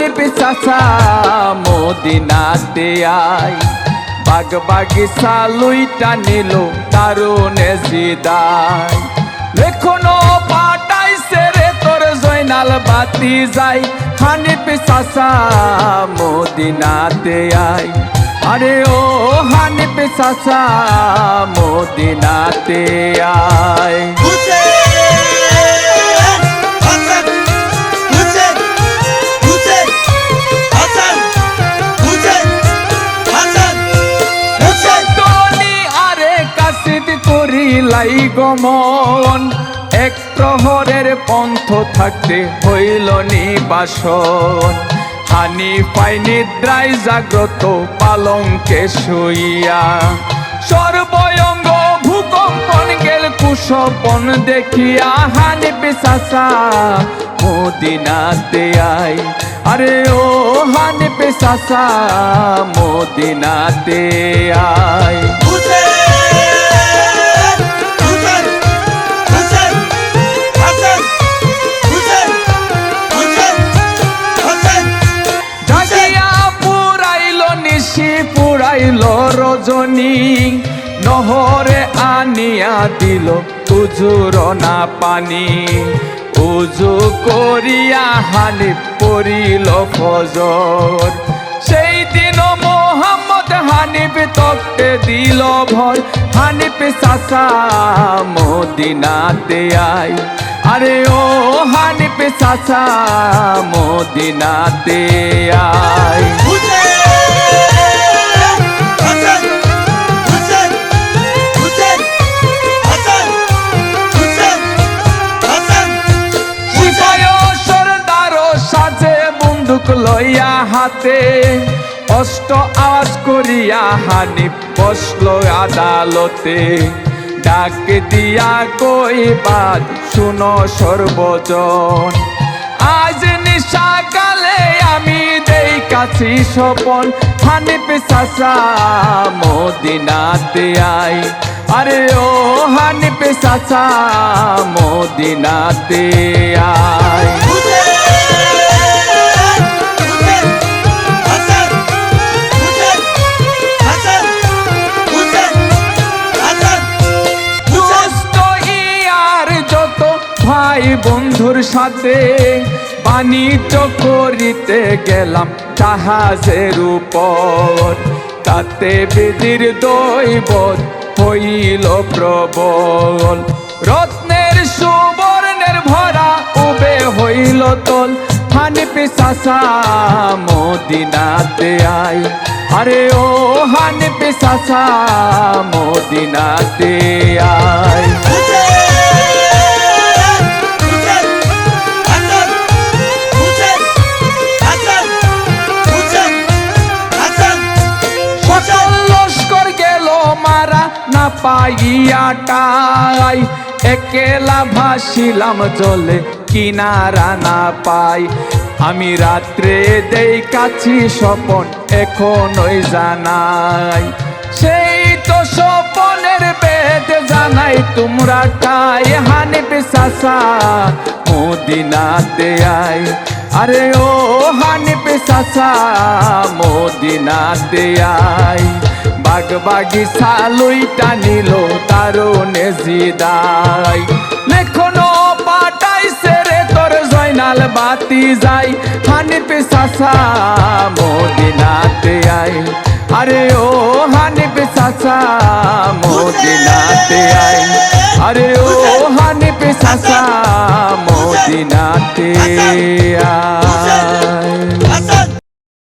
হানিফ চাচা মদিনাতে আয় বাগ বাগিচা লুইটা নিল দারুণে জিদায় লেখনো পাটাইছে রে তোর জয়নাল বাতি যাই। হানিফ চাচা মদিনাতে আয় আরে ও হানিফ চাচা মদিনাতে আয় করি লাই গমন এক প্রহরের পন্থ থাকতে হইল নিবাসন। হানি পাই নিদ্রায় জাগ্রত পালঙ্কে শুইয়া। সর্বয়ঙ্গ ভূকম্পন গেল কুশপন দেখিয়া, হানি পিসাসা মদিনাতে আই আরে ও হানি পিসাসা মদিনাতে আয়। দিল উজুর না পানি। উজু করিয়া হানি পড়িল ফজর। সেই দিন মোহাম্মদ হানিফ তক্তে দিল ভর। হানিফ চাচা মদিনাতে আয়। আরে ও হানিফ চাচা মদিনাতে আয়। বন্দুক লইয়া হাতে, অষ্ট আওয়াজ করিয়া হানিফ বসল আদালতে। ডাক দিয়া কইবাদ শুনো সর্বজন, আজ নিশাকালে আমি দেই কাছি স্বপন হানিফ চাচা মদিনাতে আই। আরে ও হানিফ চাচা মদিনাতে আয় বন্ধুর সাথে বাণিজ্য করিতে গেলাম জাহাজের উপর। তাতে বিধির দৈবত হইল প্রবল। রত্নের সুবর্ণের ভরা উবে হইল তল। হানিফি চাচা মদিনাতে আয়। আরে ও হানিফি চাচা মদিনাতে আয়। পাইয়া টাই একেলা ভাসিলাম জলে, কিনারা না পাই। আমি রাত্রে দেই কাছি স্বপন, এখনই জানাই। সেই তো স্বপনের বেদ জানাই তোমরা টাই হানিফ চাচা, মদিনাতে আয় আরে ও হানিফ চাচা, মদিনাতে আয় বাগ বাগিচা লইটা নিল তারুণে জিদাই। লেখনো পাটাইছে রে তোর জয়নাল বাতি যাই। হানিফ চাচা মদিনাতে আয় আরে ও হানিফ চাচা মদিনাতে আয় আরে ও হানিফ চাচা মদিনাতে হাসান